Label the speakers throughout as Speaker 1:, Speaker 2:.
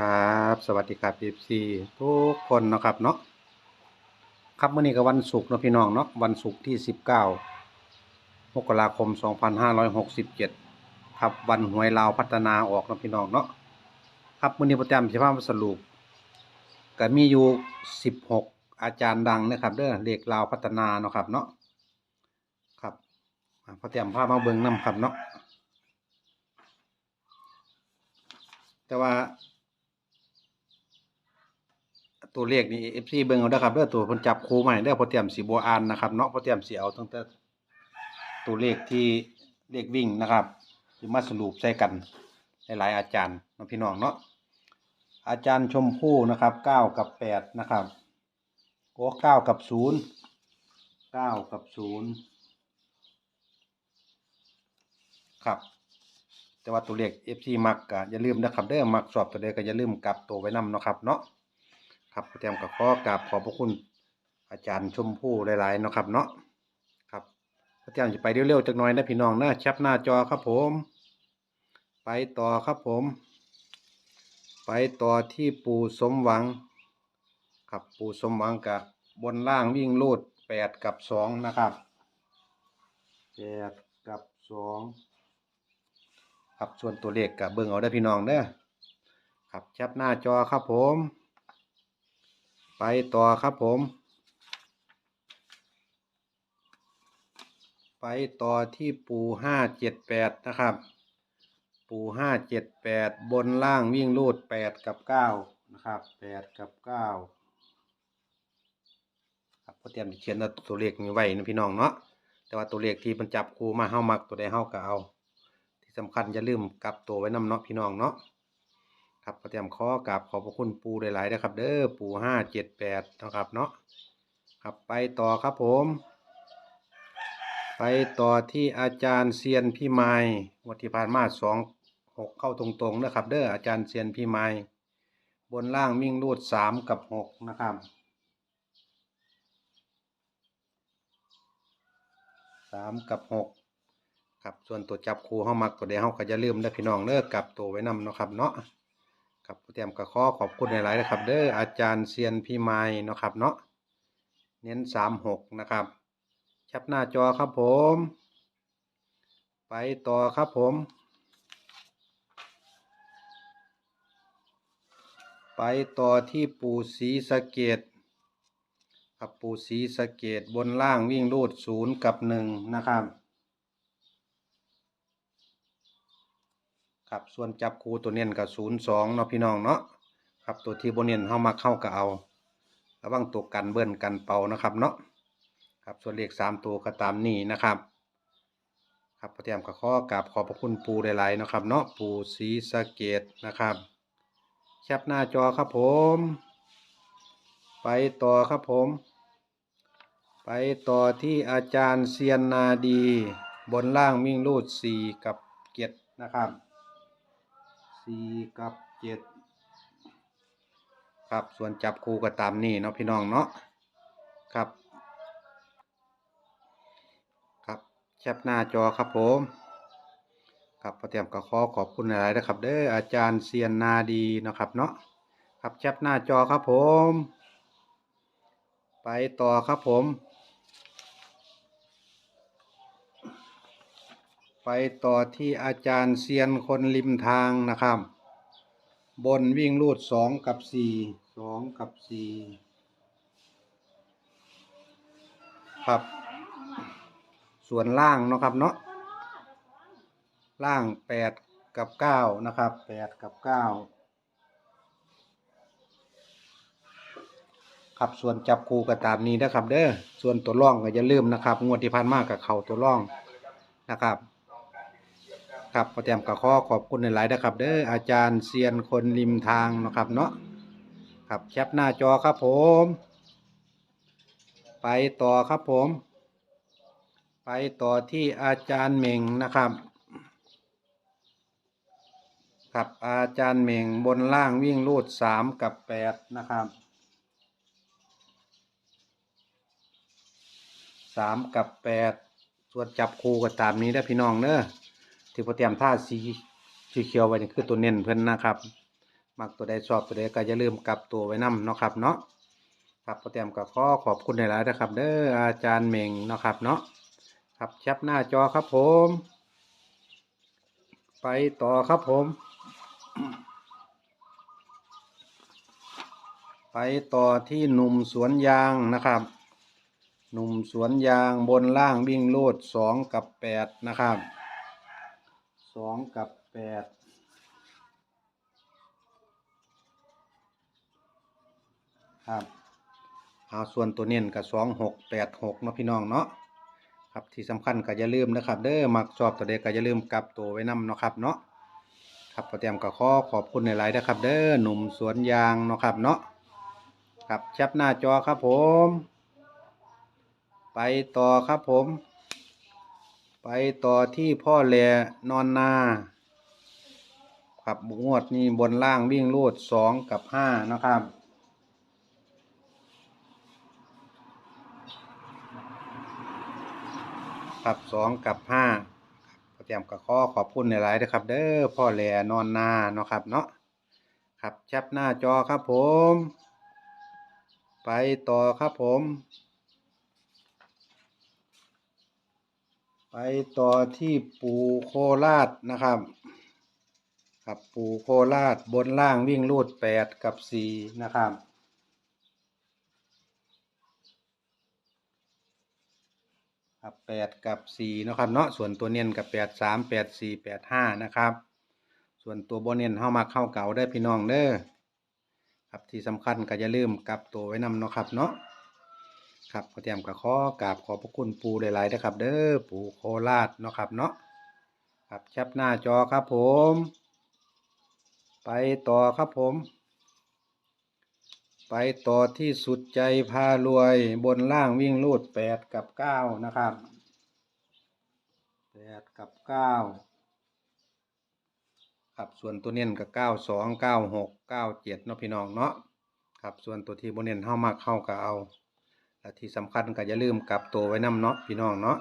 Speaker 1: ครับสวัสดีครับพีซีทุกคนนะครับเนาะครับมื้อนี้ก็วันศุกร์นะพี่น้องเนาะวันศุกร์ที่19มกราคม2567ครับวันหวยลาวพัฒนาออกนะพี่น้องเนาะครับมื้อนี้ประจำสิพามาสรุปก็มีอยู่16อาจารย์ดังนะครับเด้อเลขลาวพัฒนาเนาะครับเนาะครับอ่าพอเตรียมพามาเบิ่งนํครับเนาะแต่ว่า ตัวเลขนี่ FC เบิ่งเอาเด้อครับเด้อตัวเพิ่นจับคู่มาให้เด้อพอเตรียมสิบ่อ่านนะครับเนาะพอเตรียมสิเอาตั้งแต่ตัวเลขที่เลขวิ่งนะครับสิมาสรุปใส่กันหลายๆอาจารย์เนาะพี่น้องเนาะอาจารย์ชมพู่นะครับ9กับ8นะครับโอ้9กับ0 9กับ0ครับ แต่ว่าตัวเลข FC มักก็อย่าลืมนะครับเด้อมักสอบตัวใดก็อย่าลืมกลับตัวไว้นำเนาะครับเนาะ ครับเตรียมกับข้อกราบขอบพระคุณอาจารย์ชมพู่หลายๆเนาะครับเนาะครับเตรียมจะไปเร็วๆจักหน่อยนะพี่น้องนะแชปหน้าจอครับผม ไปต่อครับผม ไปต่อที่ปู่สมหวัง ครับปู่สมหวังกับบนล่างวิ่งลูดแปดกับสองนะครับแปดกับสองครับส่วนตัวเลขกับเบิ่งเอาได้พี่น้องเด้อครับแชปหน้าจอครับผม ไปต่อครับผม ไปต่อที่ปูห้าเจ็ดแปดนะครับ ปูห้าเจ็ดแปดบนล่างวิ่งรูดแปดกับเก้านะครับแปดกับเก้าครับก็เตรียมเขียนตัวเลขนี้ไว้นะพี่น้องเนาะแต่ว่าตัวเลขที่มันจับคูมาเฮามักตัวใดเฮาก็เอา ที่สำคัญอย่าลืมกลับตัวไว้นำเนาะพี่น้องเนาะ ครับก็เตรียมข้อกราบขอบพระคุณปูหลายๆนะครับ เด้อปูห้าเจ็ดแปดนะครับเนาะครับไปต่อครับผม ไปต่อที่อาจารย์เซียนพี่ไม้วัที่ผ่านมาสองหกเข้าตรงๆนะครับ เด้ออาจารย์เซียนพี่ไม้บนล่างมิ่งรูดสามกับหกนะครับสามกับหกครับส่วนตัวจับคู่เฮามักตัวใดเฮาก็จะลืมได้อพี่น้องเด้อกลับตัวไว้นำเนาะครับเนาะ ครับเตรียมกระขอขอบคุณหลายๆนะครับ เด้ออาจารย์เซียนพี่ไม้เนาะครับเนาะเน้นสามหกนะครับแคปหน้าจอครับผม ไปต่อครับผม ไปต่อที่ปูซีสะเกดครับปูซีสะเกดบนล่างวิ่งรูดศูนย์กับหนึ่งนะครับ ครับส่วนจับคูตัวเน้นกับศูนย์สองเนาะพี่น้องเนาะครับตัวที่บนเน้นเข้ามาเข้าก็เอาระวังตัวกันเบิ้ลกันเป่านะครับเนาะครับส่วนเลขสามตัวก็ตามนี้นะครับครับพระเตรียมกับข้อกราบขอบพระคุณปูหลายๆนะครับ เนาะปูศรีสะเกดนะครับแคปหน้าจอครับผม ไปต่อครับผม ไปต่อที่อาจารย์เซียนนาดี บนล่างมิ่งรูดสี่กับเกียรตินะครับ สี่กับเจ็ดครับส่วนจับคู่ก็ตามนี่เนาะพี่น้องเนาะครับ ครับแคปหน้าจอครับผมครับพอเตรียมก็ขอขอบคุณหลายนะครับ เด้ออาจารย์เซียนนาดีนะครับเนาะครับแคปหน้าจอครับผม ไปต่อครับผม ไปต่อที่อาจารย์เซียนคนริมทางนะครับ บนวิ่งรูดสองกับสี่สองกับสี่ครับ ส่วนล่างเนาะครับเนาะล่างแปดกับเก้านะครับแปดกับเก้าครับส่วนจับคู่ก็ตามนี้นะครับ เด้อส่วนตัวร่องก็อย่าลืมนะครับ งวดที่ผ่านมากับเขาตัวร่องนะครับ ครับพอเตมกับข้อขอบคุณหลายๆนะครับ เด้ออาจารย์เซียนคนริมทางนะครับเนาะครับแคปหน้าจอครับผม ไปต่อครับผม ไปต่อที่อาจารย์เหม่งนะครับ ครับอาจารย์เหม่งบนล่างวิ่งรูดสามกับแปดนะครับสามกับแปดส่วนจับคู่ก็ตามนี้ได้พี่น้องเนอะ ที่พอเตรียมท่าสีสีเขียวไว้นี่คือตัวเน้นเพิ่อนนะครับมักตัวใดชอบตัวใดก็อย่าลืมกลับตัวไว้นํเนาะครับเนาะครับพอแต้มก็ขอขอบคุณหลายๆนะครับ เด้ออาจารย์เม่งเนาะครับเนาะครับแคปหน้าจอครับผม ไปต่อครับผม ไปต่อที่หนุ่มสวนยางนะครับ หนุ่มสวนยางบนล่างวิ่งโลดสองกับแปดนะครับ สองกับแปดครับเอาส่วนตัวเน้นกับสองหกแปดหกเนาะพี่น้องเนาะครับที่สำคัญก็อย่าลืมนะครับ เด้อมักชอบตัวเด็กก็อย่าลืมกลับตัวไว้นำเนาะครับเนาะครับประเตรียมก็ขอขอบคุณในไลน์นะครับ เด้อหนุ่มสวนยางเนาะครับเนาะครับแคปหน้าจอครับผม ไปต่อครับผม ไปต่อที่พ่อแหลนอนนาครับงวดนี้บนล่างวิ่งรูดสองกับห้านะครับ ครับสองกับห้าเตรียมกับข้อขอบคุณในไลน์ด้วยครับ เด้อพ่อแหลนอนนาเนาะครับเนาะครับแคปหน้าจอครับผม ไปต่อครับผม ไปต่อที่ปูโคราชนะครับ ครับปูโคราชบนล่างวิ่งรูดแปดกับสี่นะครับครับแปดกับสี่นะครับเนาะส่วนตัวเน้นกับแปดสามแปดสี่แปดห้านะครับ ส่วนตัวโบเน้นเข้ามาเข้าเก่าได้พี่น้องเด้อครับที่สำคัญก็อย่าลืมกลับตัวไว้นำเนาะครับเนาะ ครับขอเตรียมกับขอกราบขอบพระคุณปูหลายๆนะครับ เด้อปูโคราชเนาะครับเนาะครับแคปหน้าจอครับผม ไปต่อครับผม ไปต่อที่สุดใจพารวยบนล่างวิ่งลูดแปดกับเก้านะครับแปดกับเก้าครับส่วนตัวเน้นกับเก้าสองเก้าหกเก้าเจ็ดเนาะพี่น้องเนาะครับส่วนตัวที่บนเน้นเข้ามาเข้ากับเอา และที่สำคัญก็อย่าลืมกลับตัวไว้นำเนาะพี่น้องเนาะ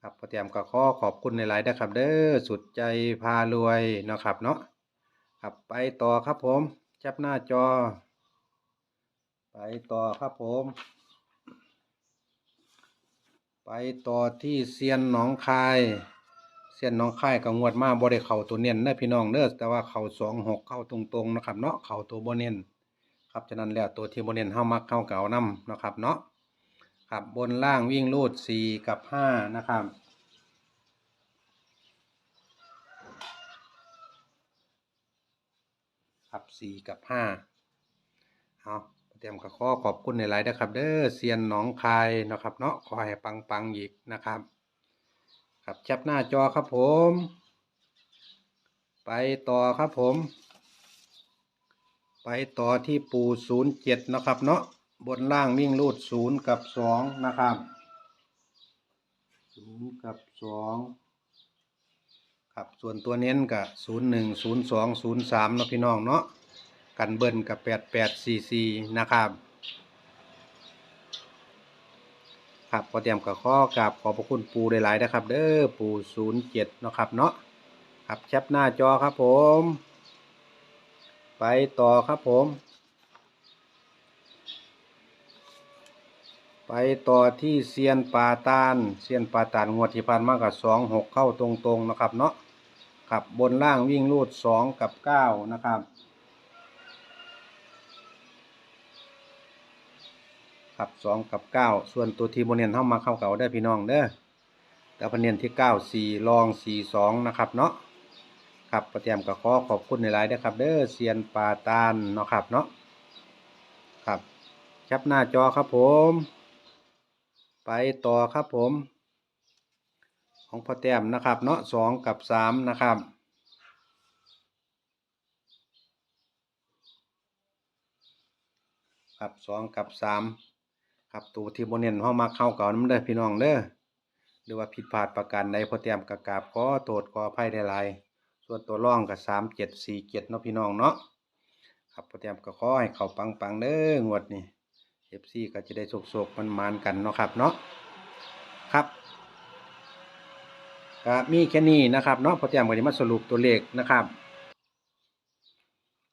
Speaker 1: ครับพอเตรียมก็ขอขอบคุณในไลน์นะครับ เด้อสุดใจพารวยเนาะครับเนาะครับไปต่อครับผมจับหน้าจอ ไปต่อครับผม ไปต่อที่เซียนหนองคายเซียนหนองคายกับงวดมาบ่ได้เข่าตัวเน้นเด้อพี่น้องเด้อแต่ว่าเข่าสองหกเข้าตรงๆนะครับ เนาะเข่าตัวบ่เน้น ครับฉะนั้นแล้วตัวที่บนเนนเฮามักเข้าเก่านํเนะครับเนาะครับบนล่างวิ่งรูดสี่กับห้านะครับครับสี่กับห้าเอาเตรียมกับข้อขอบคุณในไลน์นะครับเด้อเซียนหนองคายนะครับเนาะขอให้ปังปังๆอีกนะครับ ครับแคปหน้าจอครับผม ไปต่อครับผม ไปต่อที่ปูศูนย์เจ็ดนะครับ เนาะบนล่างวิ่งรูดศูนย์กับสองนะครับศูนย์กับสองครับส่วนตัวเน้นกับศูนย์หนึ่งศูนย์สองศูนย์สามนะพี่น้องเนาะกันเบิ้ลกับแปดแปดสี่สี่นะครับครับพอเตรียมกับข้อกราบขอบพระคุณปูหลายๆนะครับ เด้อปูศูนย์เจ็ดเนาะครับเนาะครับแคปหน้าจอครับผม ไปต่อครับผม ไปต่อที่เซียนปาตานเซียนปาตานงวดที่ผ่านมากับสองหกเข้าตรงๆนะครับเนาะครับบนล่างวิ่งรูดสองกับเก้านะครับครับสองกับเก้าส่วนตัวทีโมเนียนเข้ามาเข้าเก่าได้พี่น้องเด้อแต่พะเนียนที่เก้าสี่รองสี่สองนะครับเนาะ ครับประเตรียมกับขอขอบคุณในไลน์ด้วยครับ เด้อเซียนปาตานเนาะครับเนาะครับแคปหน้าจอครับผม ไปต่อครับผม ของพอแต้มนะครับ เนาะสองกับสามนะครับครับสองกับสามครับตัวที่โมเนนห้องมาเข้าเก่าน้ำเด้อพี่น้องเด้อหรือว่าผิดพลาดประการใดพอแต้มกับกาบขอโทษขออภัยได้หลาย ส่วนตัวร่องกับสามเจ็ดสี่เจ็ดเนาะพี่น้องเนาะครับโปรแกรมก็ขอให้เขาปังปังๆเด้องวดนี้เอฟซีก็จะได้โศกๆมันมานกันเนาะครับเนาะครับก็มีแค่นี้นะครับเนาะโปรแกรมก็จะมาสรุปตัวเลขนะครับ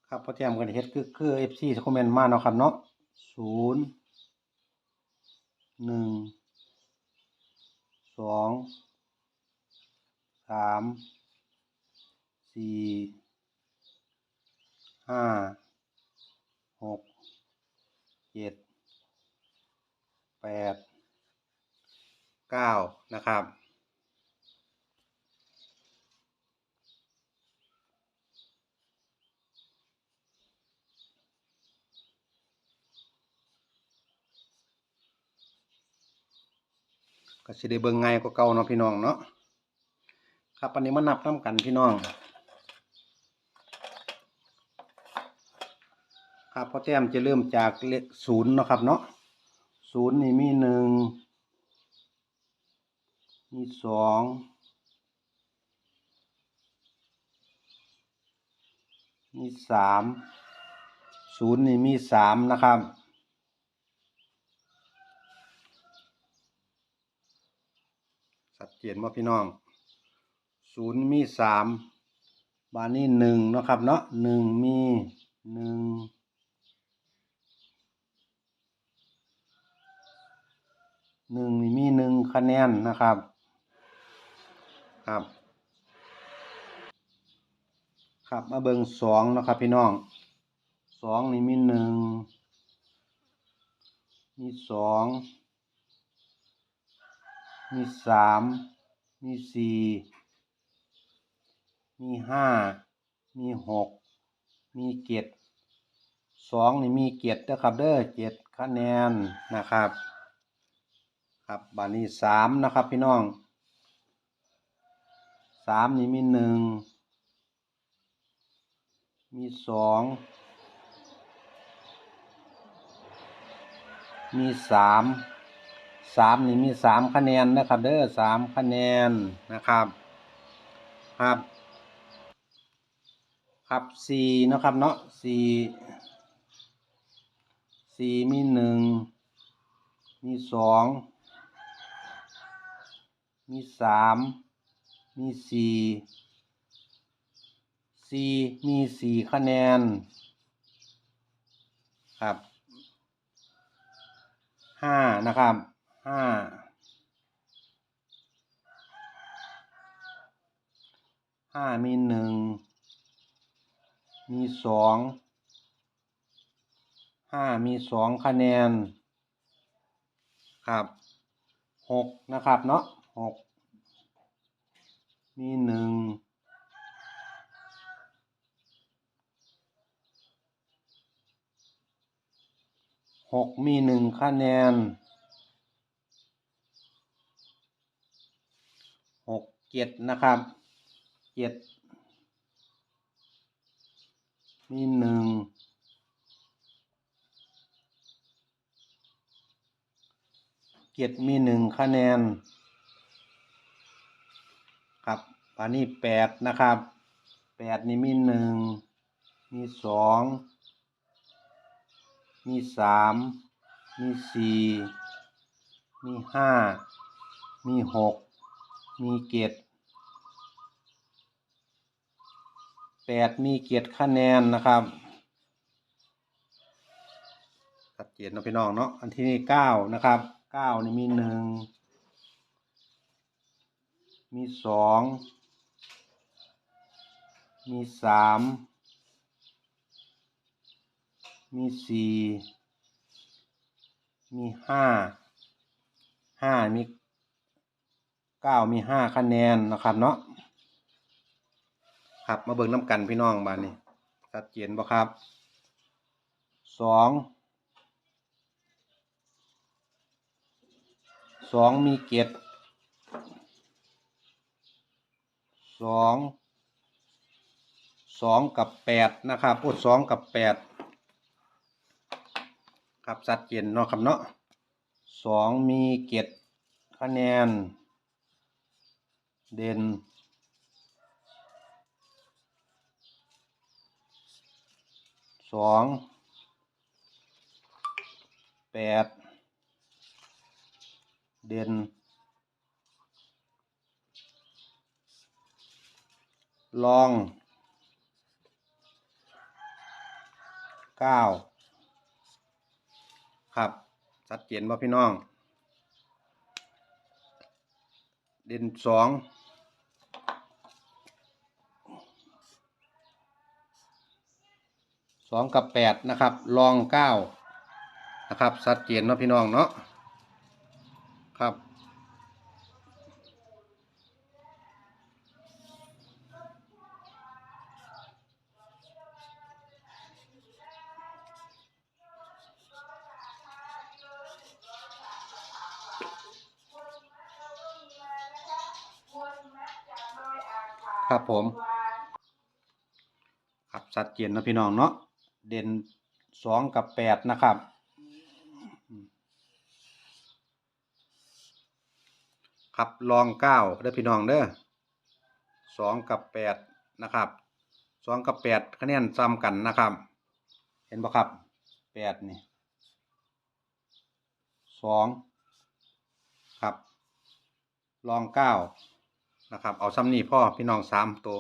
Speaker 1: ครับพอเตรียมกันเฮ็ดคือคือ FC คอมเมนต์มาเนาะครับเนาะศูนย์หนึ่งสองสาม สี่ห้าหกเจ็ดแปดเก้านะครับ ก็สิได้เบิ่งง่ายกว่าเก่าเนาะพี่น้องเนาะครับอันนี้มานับนํกันพี่น้อง ครับพอแต้มจะเริ่มจากเลขศูนย์เนาะครับเนาะศูนย์นี่มีหนึ่งมีสองมีสามศูนย์นี่มีสามนะครับชัดเจนว่าพี่น้องศูนย์มีสามบานนี้หนึ่งนะครับเนาะหนึ่งมีหนึ่งหนึ่งนี่มีหนึ่ง คะแนนนะครับ ครับ ครับมาเบิงสองนะครับพี่น้องสองนี่มีหนึ่งมีสองมีสามมีสี่มีห้ามีหกมีเจ็ดสองนี่มีเจ็ดนะครับเด้อเจ็ดคะแนนนะครับ ครับบานี้สามนะครับพี่น้องสามนี่มีหนึ่งมีสองมีสามสามนี่มีสามคะแนนนะครับเด้อสามคะแนนนะครับครับครับสี่นะครับเนาะสี่สี่มีหนึ่งมีสอง มีสามมีสี่สี่มีสี่คะแนน ครับห้านะครับห้าห้ามีหนึ่งมีสองห้ามีสองคะแนน ครับหกนะครับเนาะ หกมีหนึ่งหกมีหนึ่งคะแนนหกเจ็ดนะครับเจ็ดมีหนึ่งเจ็ดมีหนึ่งคะแนน ครับอันนี้แปดนะครับแปดนี่มีหนึ่งมีสองมีสามมีสี่มีห้ามีหกมีเจ็ดแปดมีเกียรติคะแนนนะครับชัดเจนเนาะพี่น้องเนาะอันที่นี่เก้านะครับเก้านี่มีหนึ่ง มีสองมีสามมีสี่มีห้าห้ามีเก้ามีห้าคะแนนนะครับเนาะครับมาเบิ่งน้ำกันพี่น้องบ้านนี้ชัดเจนบ่ครับสองสองมีเกียรติ สองสองกับแปดนะครับโอ้สองกับแปดครับชัดเจนเนาะครับเนาะสองมีเกียรติคะแนน เด่นสองแปดเด่น ลองเก้าครับชัดเจนบ่พี่น้อง เด่นสองสองกับแปดนะครับรองเก้านะครับชัดเจนเนาะพี่น้องเนาะ ครับผม ครับชัดเจนเนะพี่น้องเนาะเด่นสองกับแปดนะครับ ครับรองเก้าเด้พี่น้องเด้อสองกับแปดนะครับสองกับแปดคะแนนซ้ำกันนะครับ เห็นปะครับแปดนี่สองครับรองเก้า นะครับ เอาซ้ำนี่พ่อพี่น้องสามตัว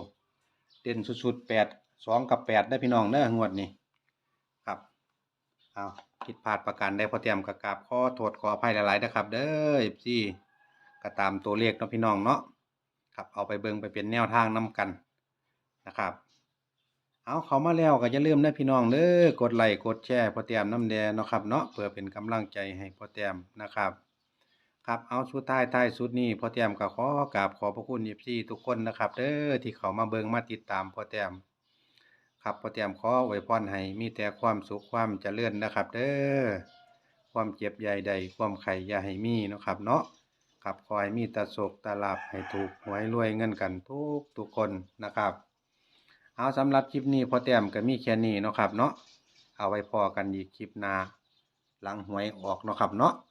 Speaker 1: เด่นสุดๆแปดสองกับแปดได้พี่น้องเด้องวดนี้ครับเอาผิดพลาดประการได้พอเตรียมกระกาบข้อโทษขออภัยหลายๆนะครับ เด้อพี่ก็ตามตัวเลขเนาะพี่น้องเนาะครับเอาไปเบิงไปเป็นแนวทางนํกันนะครับ เอาเขามาแล้วก็อย่าลืมนะพี่น้องเด้อกดไลค์กดแชร์พอเตรียมน้ำแดงเนาะครับเนาะเพื่อเป็นกำลังใจให้พอเตรียมนะครับ ครับเอาสุดท้ายท้ายสุดนี้พ่อเตรียมก็ขอกราบขอบพระคุณเอฟซีทุกคนนะครับเด้อที่เขามาเบิ่งมาติดตามพ่อเตรียมครับพ่อเตรียมขอไว้พรให้มีแต่ความสุขความเจริญนะครับ เด้อความเจ็บใหญ่ใดความไข่อย่าให้มีนะครับเนาะครับขอให้มีตาโศกตาลาบให้ถูกหวยรวยเงินกันทุกทุกคนนะครับ เอาสำหรับคลิปนี้พ่อแต้มก็มีแค่นี้นะครับเนาะเอาไว้พอกันอีกคลิปหน้าหลังหวยออกนะครับเนาะ